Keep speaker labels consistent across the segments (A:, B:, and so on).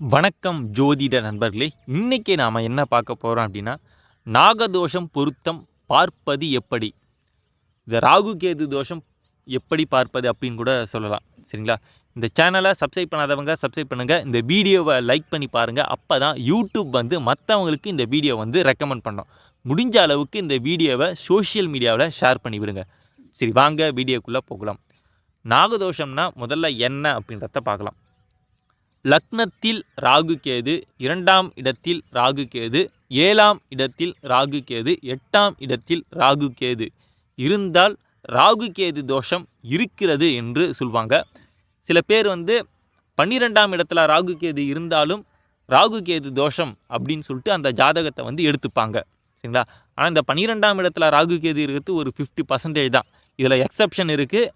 A: வணக்கம் ஜோதிட நண்பர்களே. இன்றைக்கி நாம் என்ன பார்க்க போகிறோம் அப்படின்னா நாகதோஷம் பொருத்தம் பார்ப்பது எப்படி? இந்த ராகு கேது தோஷம் எப்படி பார்ப்பது அப்படின்னு கூட சொல்லலாம். சரிங்களா? இந்த சேனலை சப்ஸ்கிரைப் பண்ணாதவங்க சப்ஸ்கிரைப் பண்ணுங்கள் இந்த வீடியோவை லைக் பண்ணி பாருங்கள் அப்போ தான் யூடியூப் வந்து மற்றவங்களுக்கு இந்த வீடியோ வந்து ரெக்கமெண்ட் பண்ணோம். முடிஞ்ச அளவுக்கு இந்த வீடியோவை சோஷியல் மீடியாவில் ஷேர் பண்ணி விடுங்க. சரி வாங்க வீடியோக்குள்ளே போகலாம். நாகதோஷம்னா முதல்ல என்ன அப்படின்றத பார்க்கலாம். லக்னத்தில் ராகு கேது இரண்டாம் இடத்தில் ராகு கேது ஏழாம் இடத்தில் ராகு கேது எட்டாம் இடத்தில் ராகு கேது. இருந்தால் ராகு கேது தோஷம் இருக்கிறது என்று சொல்லுவாங்க சில பேர் வந்து பன்னிரெண்டாம் இடத்துல ராகு கேது இருந்தாலும் ராகு கேது தோஷம் அப்படின்னு சொல்லிட்டு அந்த ஜாதகத்தை வந்து எடுத்துப்பாங்க. சரிங்களா? ஆனால் இந்த பன்னிரெண்டாம் இடத்துல ராகு கேது இருக்கிறது ஒரு ஃபிஃப்டி பர்சன்டேஜ் தான். இதில் எக்ஸப்ஷன் இருக்குது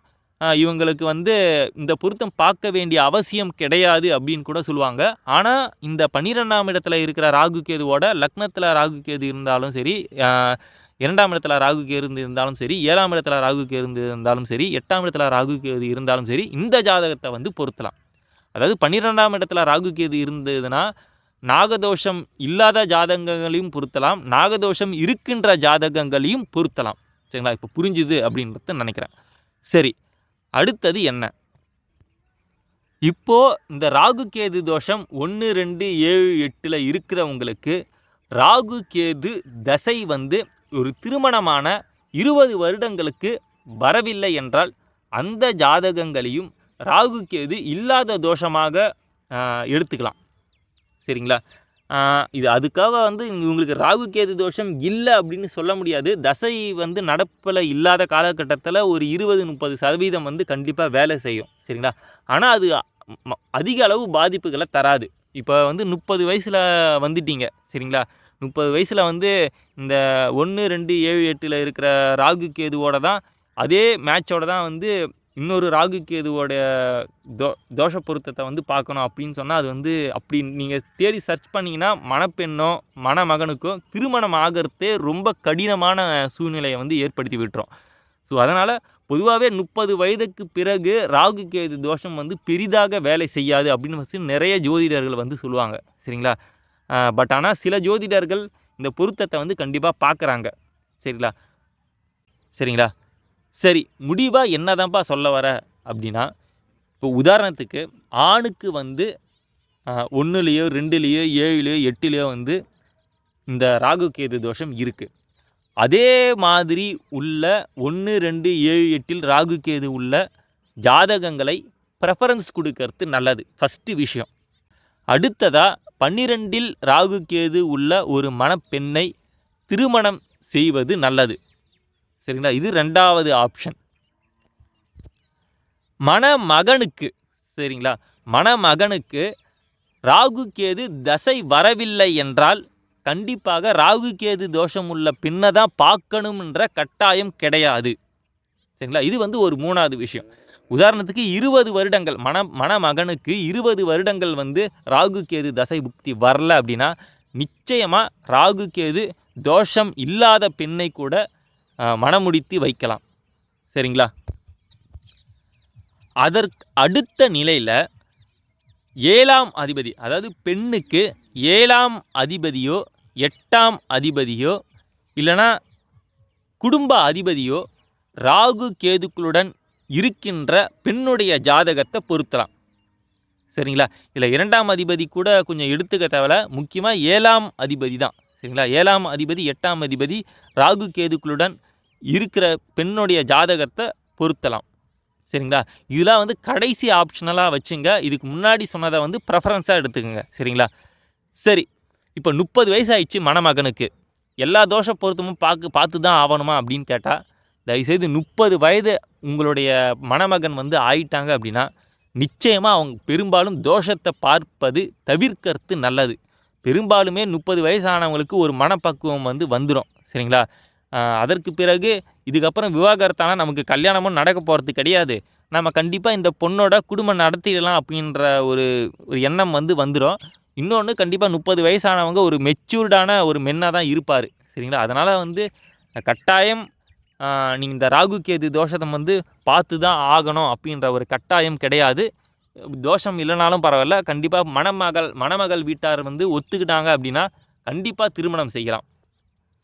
A: இவங்களுக்கு வந்து இந்த பொருத்தம் பார்க்க வேண்டிய அவசியம் கிடையாது அப்படின்னு கூட சொல்லுவாங்க. ஆனால் இந்த பன்னிரெண்டாம் இடத்துல இருக்கிற ராகு கேதுவோட லக்னத்தில் ராகு கேது இருந்தாலும் சரி இரண்டாம் இடத்துல ராகு கேது இருந்தாலும் சரி ஏழாம் இடத்துல ராகு கேது இருந்தாலும் சரி எட்டாம் இடத்துல ராகு கேது இருந்தாலும் சரி இந்த ஜாதகத்தை வந்து பொருத்தலாம். அதாவது பன்னிரெண்டாம் இடத்துல ராகு கேது இருந்ததுன்னா நாகதோஷம் இல்லாத ஜாதகங்களையும் பொருத்தலாம் நாகதோஷம் இருக்கின்ற ஜாதகங்களையும் பொருத்தலாம். சரிங்களா? இப்போ புரிஞ்சுது அப்படின்றத நினைக்கிறேன். சரி அடுத்தது என்ன? இப்போது இந்த ராகு கேது தோஷம் ஒன்று ரெண்டு ஏழு எட்டில் இருக்கிறவங்களுக்கு ராகு கேது தசை வந்து ஒரு திருமணமான இருபது வருடங்களுக்கு வரவில்லை என்றால் அந்த ஜாதகங்களையும் ராகு கேது இல்லாத தோஷமாக எடுத்துக்கலாம். சரிங்களா? இது அதுக்காக வந்து இவங்களுக்கு ராகு கேது தோஷம் இல்லை அப்படின்னு சொல்ல முடியாது. தசை வந்து நடப்பில் இல்லாத காலகட்டத்தில் ஒரு இருபது முப்பது சதவீதம் வந்து கண்டிப்பாக வேலை செய்யும். சரிங்களா? ஆனால் அது ம- அதிக அளவு பாதிப்புகளை தராது. இப்போ வந்து முப்பது வயசில் வந்துட்டீங்க. சரிங்களா? முப்பது வயசில் வந்து இந்த ஒன்று ரெண்டு ஏழு எட்டில் இருக்கிற ராகு கேதுவோட தான் அதே மேட்சோட தான் வந்து இன்னொரு ராகு கேதுவோடைய தோ தோஷ பொருத்தத்தை வந்து பார்க்கணும் அப்படின்னு சொன்னால் அது வந்து அப்படி நீங்கள் தேடி சர்ச் பண்ணிங்கன்னா மணப்பெண்ணோ மணமகனுக்கோ திருமணம் ஆகிறதே ரொம்ப கடினமான சூழ்நிலையை வந்து ஏற்படுத்தி விட்டுரும். ஸோ அதனால் பொதுவாகவே முப்பது வயதுக்கு பிறகு ராகு கேது தோஷம் வந்து பெரிதாக வேலை செய்யாது அப்படின்னு ஃபஸ்ட்டு நிறைய ஜோதிடர்கள் வந்து சொல்லுவாங்க. சரிங்களா? பட் ஆனால் சில ஜோதிடர்கள் இந்த பொருத்தத்தை வந்து கண்டிப்பாக பார்க்குறாங்க. சரிங்களா? சரிங்களா? சரி முடிவாக என்னதான்ப்பா சொல்ல வர? அப்படின்னா இப்போ உதாரணத்துக்கு ஆணுக்கு வந்து ஒன்றுலேயோ ரெண்டுலேயோ ஏழுலேயோ எட்டுலேயோ வந்து இந்த ராகு கேது தோஷம் இருக்குது அதே மாதிரி உள்ள ஒன்று ரெண்டு ஏழு எட்டில் ராகு கேது உள்ள ஜாதகங்களை ப்ரெஃபரன்ஸ் கொடுக்கறது நல்லது. ஃபஸ்ட்டு விஷயம். அடுத்ததாக பன்னிரெண்டில் ராகு கேது உள்ள ஒரு மணப்பெண்ணை திருமணம் செய்வது நல்லது. சரிங்களா? இது ரெண்டாவது ஆப்ஷன் மணமகனுக்கு சரிங்களா? மணமகனுக்கு ராகு கேது தசை வரவில்லை என்றால் கண்டிப்பாக ராகு கேது தோஷம் உள்ள பின்னை தான் பார்க்கணுன்ற கட்டாயம் கிடையாது. சரிங்களா? இது வந்து ஒரு மூணாவது விஷயம். உதாரணத்துக்கு இருபது வருடங்கள் மண மணமகனுக்கு இருபது வருடங்கள் வந்து ராகு கேது தசை புக்தி வரல அப்படின்னா நிச்சயமாக ராகு கேது தோஷம் இல்லாத பெண்ணை கூட மனமுடித்து மணமுடித்து வைக்கலாம். சரிங்களா? அதற்கு அடுத்த நிலையில் ஏழாம் அதிபதி அதாவது பெண்ணுக்கு ஏழாம் அதிபதியோ எட்டாம் அதிபதியோ இல்லைனா குடும்ப அதிபதியோ ராகு கேதுக்களுடன் இருக்கின்ற பெண்ணுடைய ஜாதகத்தை பொருத்தலாம். சரிங்களா? இதில் இரண்டாம் அதிபதி கூட கொஞ்சம் எடுத்துக்க தேவையில்ல முக்கியமாக ஏழாம் அதிபதி தான். சரிங்களா? ஏழாம் அதிபதி எட்டாம் அதிபதி ராகு கேதுக்களுடன் இருக்கிற பெண்ணுடைய ஜாதகத்தை பொருத்தலாம். சரிங்களா? இதெல்லாம் வந்து கடைசி ஆப்ஷனலாக வச்சுங்க. இதுக்கு முன்னாடி சொன்னதை வந்து ப்ரெஃபரன்ஸாக எடுத்துக்கோங்க. சரிங்களா? சரி. இப்போ முப்பது வயசு ஆயிடுச்சு மணமகனுக்கு. எல்லா தோஷ பொருத்தமும் பார்க்க பார்த்து தான் ஆகணுமா அப்படின்னு கேட்டால் தயவுசெய்து முப்பது வயது உங்களுடைய மணமகன் வந்து ஆயிட்டாங்க அப்படின்னா நிச்சயமாக அவங்க பெரும்பாலும் தோஷத்தை பார்ப்பது தவிர்க்கிறது நல்லது. பெரும்பாலுமே முப்பது வயசானவங்களுக்கு ஒரு மனப்பக்குவம் வந்து வந்துடும் சரிங்களா? அதற்கு பிறகு இதுக்கப்புறம் விவாகரத்தானா நமக்கு கல்யாணமும் நடக்க போகிறது கிடையாது. நம்ம கண்டிப்பாக இந்த பொண்ணோட குடும்பம் நடத்திடலாம் அப்படின்ற ஒரு ஒரு எண்ணம் வந்து வந்துடும் இன்னொன்று கண்டிப்பாக முப்பது வயசானவங்க ஒரு மெச்சூர்டான ஒரு மென்னாக தான் இருப்பார். சரிங்களா? அதனால் வந்து கட்டாயம் நீங்கள் இந்த ராகு கேது தோஷத்தை வந்து பார்த்து தான் ஆகணும் அப்படின்ற ஒரு கட்டாயம் கிடையாது. தோஷம் இல்லைனாலும் பரவாயில்ல. கண்டிப்பாக மணமகள் மணமகள் வீட்டார் வந்து ஒத்துக்கிட்டாங்க அப்படின்னா கண்டிப்பாக திருமணம் செய்யலாம்.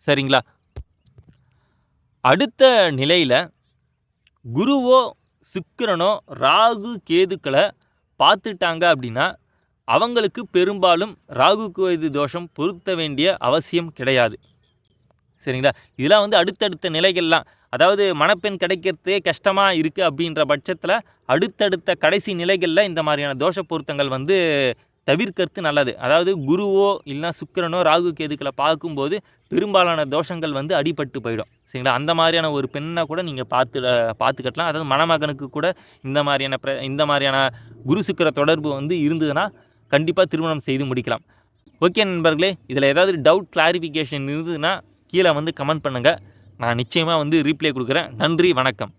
A: சரிங்களா? அடுத்த நிலையில் குருவோ சுக்கிரனோ ராகு கேதுக்களை பார்த்துட்டாங்க அப்படின்னா அவங்களுக்கு பெரும்பாலும் ராகு கேது தோஷம் பொருத்த வேண்டிய அவசியம் கிடையாது. சரிங்களா? இதெல்லாம் வந்து அடுத்தடுத்த நிலைகள்லாம். அதாவது மணப்பெண் கிடைக்கிறதே கஷ்டமாக இருக்குது அப்படின்ற பட்சத்தில் அடுத்தடுத்த கடைசி நிலைகளில் இந்த மாதிரியான தோஷ பொருத்தங்கள் வந்து தவிர்க்கிறது நல்லது. அதாவது குருவோ இல்லைனா சுக்கிரனோ ராகு கேதுக்களை பார்க்கும்போது பெரும்பாலான தோஷங்கள் வந்து அடிபட்டு போயிடும். சரிங்களா? அந்த மாதிரியான ஒரு பெண்ணை கூட நீங்கள் பார்த்து பார்த்துக்கட்டலாம். அதாவது மணமகனுக்கு கூட இந்த மாதிரியான பிர இந்த மாதிரியான குரு சுக்கிர தொடர்பு வந்து இருந்ததுன்னா கண்டிப்பாக திருமணம் செய்து முடிக்கலாம். ஓகே நண்பர்களே இதில் ஏதாவது டவுட் கிளாரிஃபிகேஷன் இருந்ததுன்னா கீழே வந்து கமெண்ட் பண்ணுங்கள் நான் நிச்சயமாக வந்து ரீப்ளை கொடுக்குறேன். நன்றி வணக்கம்.